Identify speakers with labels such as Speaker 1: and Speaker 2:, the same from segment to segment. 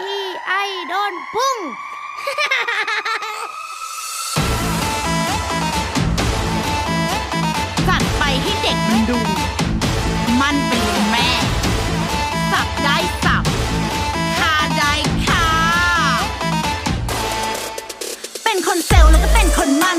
Speaker 1: อีไอโดนพุ่ง
Speaker 2: จัดไปให้เด็กมันดู มันเป็นแม่ สับได้สับคาได้คาเป็นคนเซลล์แล้วก็เป็นคนมัน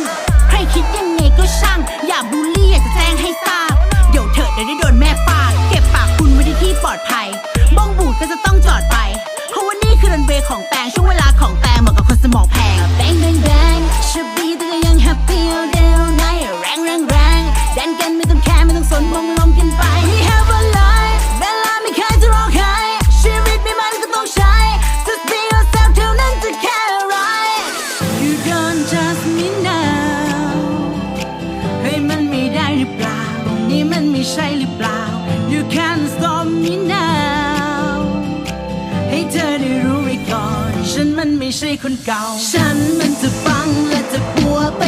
Speaker 2: ือเปล่า นี่มันไม่ใช่หรือเปล่า You can't stop me now ให้เธอได้รู้ไว้ก่อน ฉันมันไม่ใช่คนเก่า ฉันมันจะฟังและจะกลัวไป